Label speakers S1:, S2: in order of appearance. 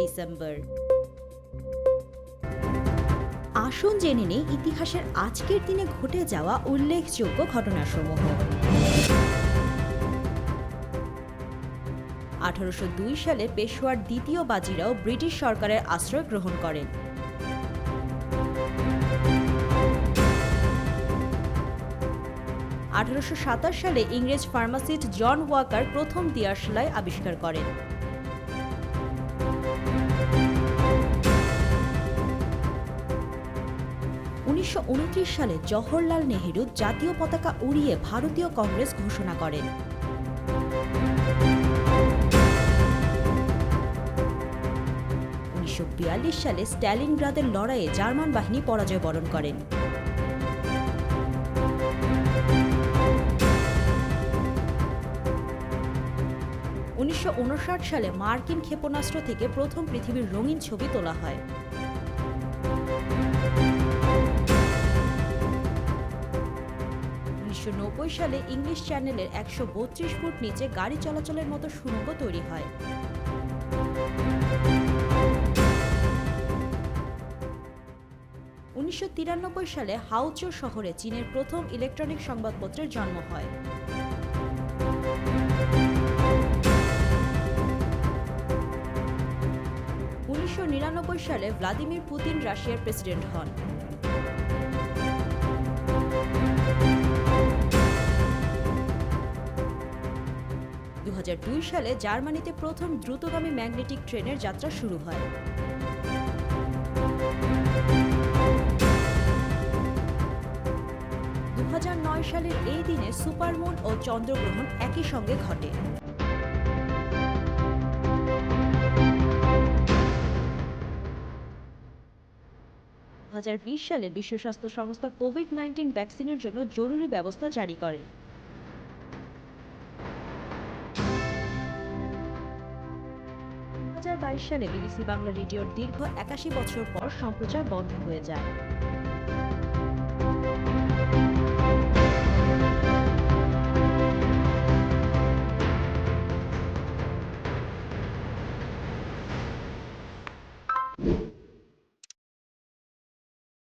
S1: December. আসুন জেনে নেই ইতিহাসের আজকের দিনে ঘটে যাওয়া উল্লেখযোগ্য ঘটনাসমূহ। আঠারোশো দুই সালে পেশোয়ার দ্বিতীয় বাজিরাও ব্রিটিশ সরকারের আশ্রয় গ্রহণ করেন। আঠারোশো সাতাশ সালে ইংরেজ ফার্মাসিস্ট জন ওয়াকার প্রথম দিয়াশলাই আবিষ্কার করেন। উনিশশো সালে জওহরলাল নেহেরু জাতীয় পতাকা উড়িয়ে ভারতীয় কংগ্রেস ঘোষণা করেন। উনিশশো সালে স্ট্যালিনগ্রাদের লড়াইয়ে জার্মান বাহিনী পরাজয় বরণ করেন। উনিশশো উনষাট সালে মার্কিন ক্ষেপণাস্ত্র থেকে প্রথম পৃথিবীর রঙিন ছবি তোলা হয়। উনিশশো নব্বই সালে ইংলিশ চ্যানেলের একশো বত্রিশ ফুট নিচে গাড়ি চলাচলের মতো সুড়ঙ্গ তৈরি হয়। উনিশশো তিরানব্বই সালে হাউচো শহরে চীনের প্রথম ইলেকট্রনিক সংবাদপত্রের জন্ম হয়। উনিশশো নিরানব্বই সালে ভ্লাদিমির পুতিন রাশিয়ার প্রেসিডেন্ট হন। সালে জার্মানিতে প্রথম দ্রুতগামী ম্যাগনেটিক ট্রেনের যাত্রা শুরু হয়। দুই হাজার নয় সালের এই দিনে সুপারমুন ও চন্দ্রগ্রহণ একই সঙ্গে ঘটে। দু হাজার বিশ সালে বিশ্ব স্বাস্থ্য সংস্থা কোভিড নাইন্টিন ভ্যাকসিনের জন্য জরুরি ব্যবস্থা জারি করে। হাজার বাইশ সালে বিবিসি বাংলা রেডিওর দীর্ঘ একাশি বছর পর সম্প্রচার বন্ধ হয়ে যায়। thank you